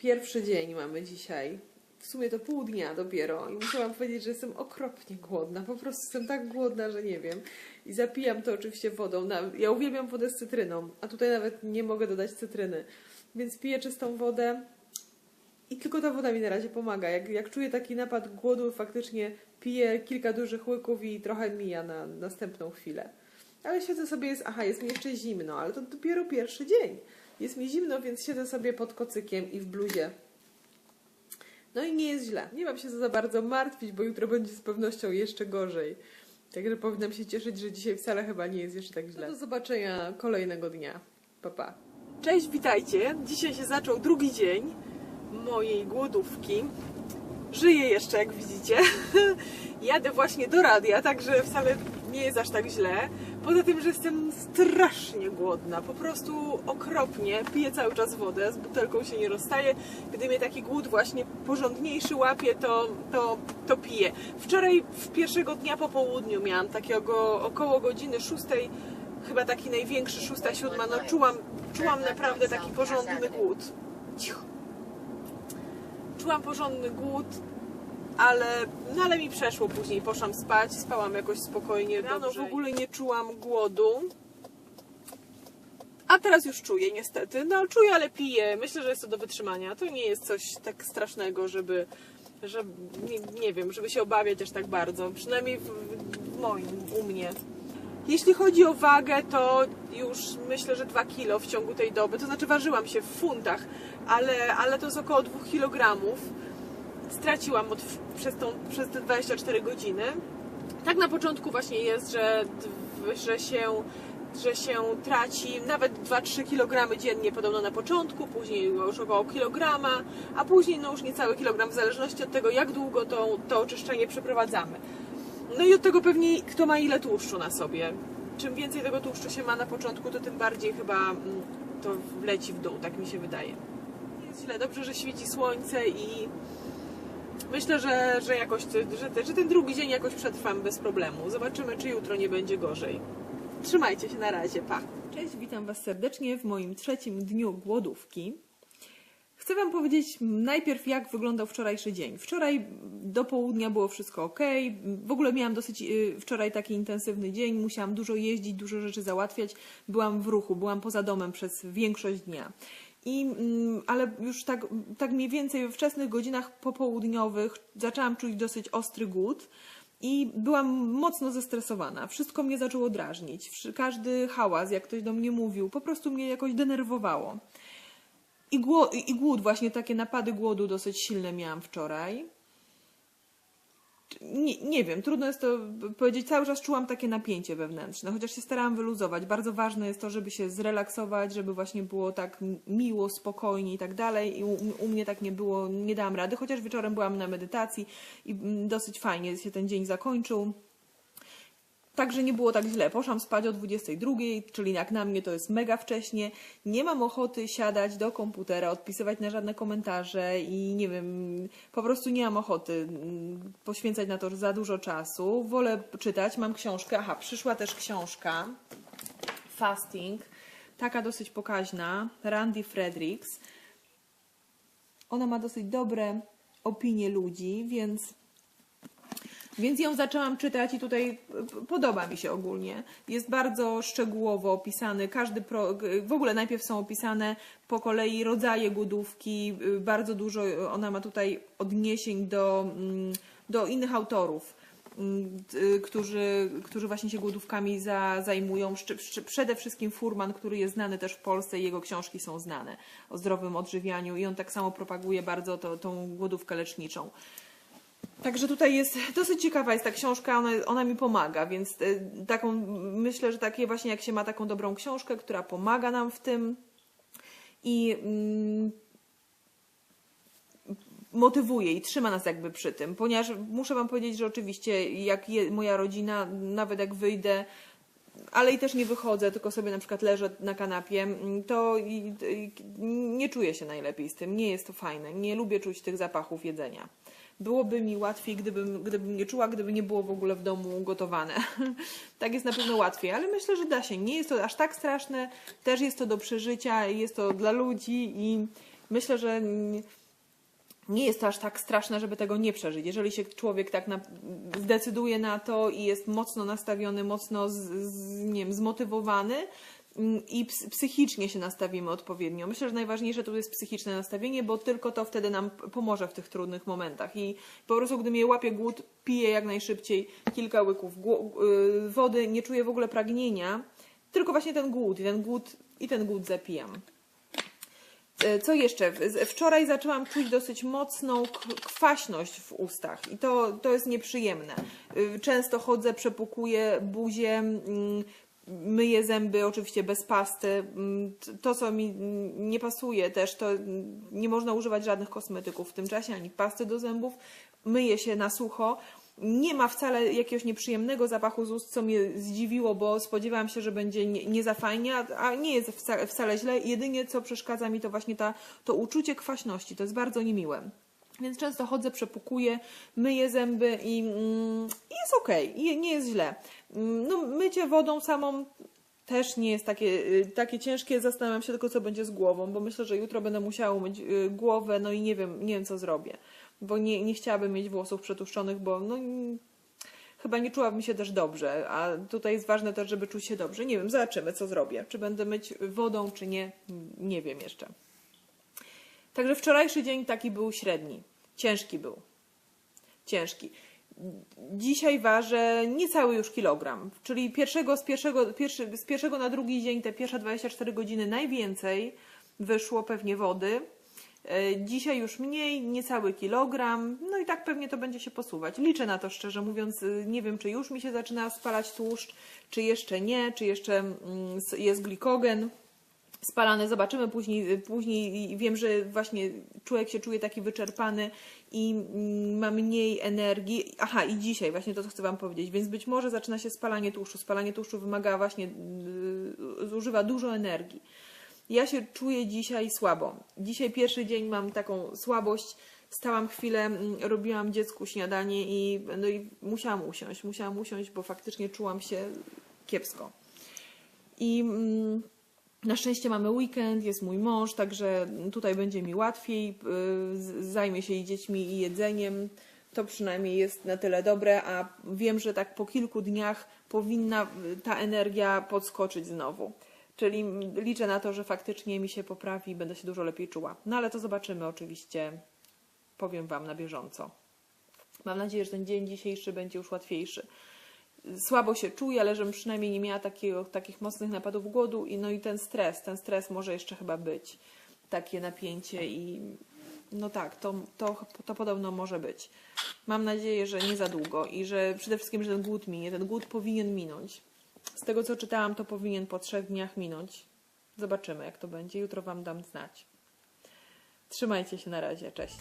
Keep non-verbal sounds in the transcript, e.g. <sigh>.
Pierwszy dzień mamy dzisiaj. W sumie to pół dnia dopiero i muszę wam powiedzieć, że jestem okropnie głodna. Po prostu jestem tak głodna, że nie wiem. I zapijam to oczywiście wodą. Ja uwielbiam wodę z cytryną, a tutaj nawet nie mogę dodać cytryny. Więc piję czystą wodę i tylko ta woda mi na razie pomaga. Jak, jak czuję taki napad głodu, faktycznie piję kilka dużych łyków i trochę mija na następną chwilę. Ale siedzę sobie, jest, aha, jest mi jeszcze zimno, ale to dopiero pierwszy dzień. Jest mi zimno, więc siedzę sobie pod kocykiem i w bluzie. No i nie jest źle. Nie mam się za bardzo martwić, bo jutro będzie z pewnością jeszcze gorzej. Także powinnam się cieszyć, że dzisiaj wcale chyba nie jest jeszcze tak źle. Do zobaczenia kolejnego dnia. Pa, pa. Cześć, witajcie. Dzisiaj się zaczął drugi dzień mojej głodówki. Żyję jeszcze, jak widzicie. <laughs> Jadę właśnie do radia, także wcale nie jest aż tak źle. Poza tym, że jestem strasznie głodna, po prostu okropnie. Piję cały czas wodę, z butelką się nie rozstaję. Gdy mnie taki głód właśnie porządniejszy łapie, to, to, to piję. Wczoraj, w pierwszego dnia po południu miałam takiego około godziny szóstej, chyba taki największy, szósta, siódma, no czułam, czułam naprawdę taki porządny głód. Cicho czułam porządny głód, ale, no ale mi przeszło później. Poszłam spać, spałam jakoś spokojnie. Rano w ogóle nie czułam głodu. A teraz już czuję niestety. No czuję, ale piję. Myślę, że jest to do wytrzymania. To nie jest coś tak strasznego, żeby, że nie, nie wiem, żeby się obawiać aż tak bardzo. Przynajmniej w, w moim, u mnie. Jeśli chodzi o wagę, to już myślę, że 2 kilo w ciągu tej doby. To znaczy ważyłam się w funtach, ale, ale to jest około 2 kg. Straciłam od, przez, tą, przez te 24 godziny. Tak na początku właśnie jest, że, że się że się traci nawet 2-3 kg dziennie podobno na początku, później już około kilograma, a później no już niecały kilogram w zależności od tego jak długo to, to oczyszczenie przeprowadzamy. No i od tego pewnie kto ma ile tłuszczu na sobie. Czym więcej tego tłuszczu się ma na początku, to tym bardziej chyba mm, to leci w dół, tak mi się wydaje. Jest źle, dobrze, że świeci słońce i myślę, że, że jakoś, że, że ten drugi dzień jakoś przetrwam bez problemu. Zobaczymy, czy jutro nie będzie gorzej. Trzymajcie się na razie, pa. Cześć, witam Was serdecznie w moim trzecim dniu głodówki. Chcę Wam powiedzieć najpierw, jak wyglądał wczorajszy dzień. Wczoraj do południa było wszystko ok. W ogóle miałam dosyć y, wczoraj taki intensywny dzień. Musiałam dużo jeździć, dużo rzeczy załatwiać. Byłam w ruchu, byłam poza domem przez większość dnia. I, mm, ale już tak, tak mniej więcej we wczesnych godzinach popołudniowych zaczęłam czuć dosyć ostry głód. I byłam mocno zestresowana. Wszystko mnie zaczęło drażnić. Każdy hałas, jak ktoś do mnie mówił, po prostu mnie jakoś denerwowało. I, gło- I głód, właśnie takie napady głodu dosyć silne miałam wczoraj. Nie, nie wiem, trudno jest to powiedzieć. Cały czas czułam takie napięcie wewnętrzne, chociaż się starałam wyluzować. Bardzo ważne jest to, żeby się zrelaksować, żeby właśnie było tak miło, spokojnie i tak dalej. I u, u mnie tak nie było, nie dałam rady, chociaż wieczorem byłam na medytacji i mm, dosyć fajnie się ten dzień zakończył. Także nie było tak źle. Poszłam spać o 22, czyli jak na mnie to jest mega wcześnie. Nie mam ochoty siadać do komputera, odpisywać na żadne komentarze i nie wiem, po prostu nie mam ochoty mm, poświęcać na to za dużo czasu. Wolę czytać, mam książkę. Aha, przyszła też książka Fasting, taka dosyć pokaźna, Randy Fredericks. Ona ma dosyć dobre opinie ludzi, więc więc ją zaczęłam czytać i tutaj p- podoba mi się ogólnie. Jest bardzo szczegółowo opisany każdy pro... w ogóle najpierw są opisane po kolei rodzaje głodówki, y, bardzo dużo ona ma tutaj odniesień do, mm, do innych autorów. mm, y, Którzy, którzy właśnie się głodówkami za, zajmują. Przede wszystkim Furman, który jest znany też w Polsce, i jego książki są znane o zdrowym odżywianiu i on tak samo propaguje bardzo to, tą głodówkę leczniczą. Także tutaj jest dosyć ciekawa jest ta książka, ona, ona mi pomaga, więc e, taką myślę, że takie właśnie jak się ma taką dobrą książkę, która pomaga nam w tym i mm, motywuje i trzyma nas jakby przy tym, ponieważ muszę Wam powiedzieć, że oczywiście jak je, moja rodzina, nawet jak wyjdę, ale i też nie wychodzę, tylko sobie na przykład leżę na kanapie, mm, to nie czuję się najlepiej z tym, nie jest to fajne, nie lubię czuć tych zapachów jedzenia. Byłoby mi łatwiej, gdybym, gdybym nie czuła, gdyby nie było w ogóle w domu gotowane. <laughs> tak jest na pewno łatwiej, ale myślę, że da się. Nie jest to aż tak straszne, też jest to do przeżycia, jest to dla ludzi i, myślę, że nie jest to aż tak straszne, żeby tego nie przeżyć. Jeżeli się człowiek tak na, zdecyduje na to i jest mocno nastawiony, mocno z, z, nie wiem, zmotywowany mm, i ps, psychicznie się nastawimy odpowiednio. Myślę, że najważniejsze tu jest psychiczne nastawienie, bo tylko to wtedy nam pomoże w tych trudnych momentach. I po prostu, gdy mnie łapie głód, piję jak najszybciej kilka łyków y, wody, nie czuję w ogóle pragnienia, tylko właśnie ten głód i ten głód, i ten głód zapijam. E, Co jeszcze? Wczoraj zaczęłam czuć dosyć mocną kwaśność w ustach i to, to jest nieprzyjemne. Y, Często chodzę, przepukuję buzię, mm, myję zęby oczywiście bez pasty. Mm, To, co mi nie pasuje też, to nie można używać żadnych kosmetyków w tym czasie, ani pasty do zębów. Myję się na sucho. Nie ma wcale jakiegoś nieprzyjemnego zapachu z ust, co mnie zdziwiło, bo spodziewałam się, że będzie nie, nie za fajnie, a- nie jest wcale, wcale źle. Jedynie co przeszkadza mi to właśnie ta, to uczucie kwaśności. To jest bardzo niemiłe. Więc często chodzę, przepukuję, myję zęby i mm, jest i nie jest źle. Mm, No, mycie wodą samą też nie jest takie, y, takie ciężkie. Zastanawiam się tylko, co będzie z głową, bo myślę, że jutro będę musiała umyć y, głowę, no i nie wiem, nie wiem co zrobię. Bo nie, nie chciałabym mieć włosów przetłuszczonych, bo no, chyba nie czułabym się też dobrze. A tutaj jest ważne też, żeby czuć się dobrze. Nie wiem, zobaczymy, co zrobię. Czy będę myć wodą, czy nie, nie wiem jeszcze. Także wczorajszy dzień taki był średni. Ciężki był. Ciężki. Dzisiaj ważę niecały już kilogram, czyli pierwszego, z, pierwszego, pierwszy, z pierwszego na drugi dzień, te pierwsze 24 godziny najwięcej wyszło pewnie wody. E, Dzisiaj już mniej, niecały kilogram, no i tak pewnie to będzie się posuwać. Liczę na to szczerze mówiąc, y, nie wiem czy już mi się zaczyna spalać tłuszcz, czy jeszcze nie, czy jeszcze mm, jest glikogen spalane, zobaczymy później, później wiem, że właśnie człowiek się czuje taki wyczerpany i mm, ma mniej energii. Aha, i dzisiaj właśnie to, co chcę Wam powiedzieć, więc być może zaczyna się spalanie tłuszczu. Spalanie tłuszczu wymaga właśnie, zużywa dużo energii. Ja się czuję dzisiaj słabo. Dzisiaj pierwszy dzień mam taką słabość. Stałam chwilę, mm, robiłam dziecku śniadanie i, no i musiałam usiąść. Musiałam usiąść, bo faktycznie czułam się kiepsko. I mm, na szczęście mamy weekend, jest mój mąż, także tutaj będzie mi łatwiej. z- Zajmie się i dziećmi, i jedzeniem. To przynajmniej jest na tyle dobre, a wiem, że tak po kilku dniach powinna y, ta energia podskoczyć znowu. Czyli liczę na to, że faktycznie mi się poprawi i będę się dużo lepiej czuła. No ale to zobaczymy oczywiście. Powiem Wam na bieżąco. Mam nadzieję, że ten dzień dzisiejszy będzie już łatwiejszy słabo się czuję, ale żebym przynajmniej nie miała takiego, takich mocnych napadów głodu i no i ten stres, ten stres może jeszcze chyba być, takie napięcie i no tak, to, to, to podobno może być. Mam nadzieję, że nie za długo i że przede wszystkim, że ten głód minie, ten głód powinien minąć. Z tego co czytałam, to powinien po trzech dniach minąć. Zobaczymy jak to będzie, jutro Wam dam znać. Trzymajcie się na razie, cześć.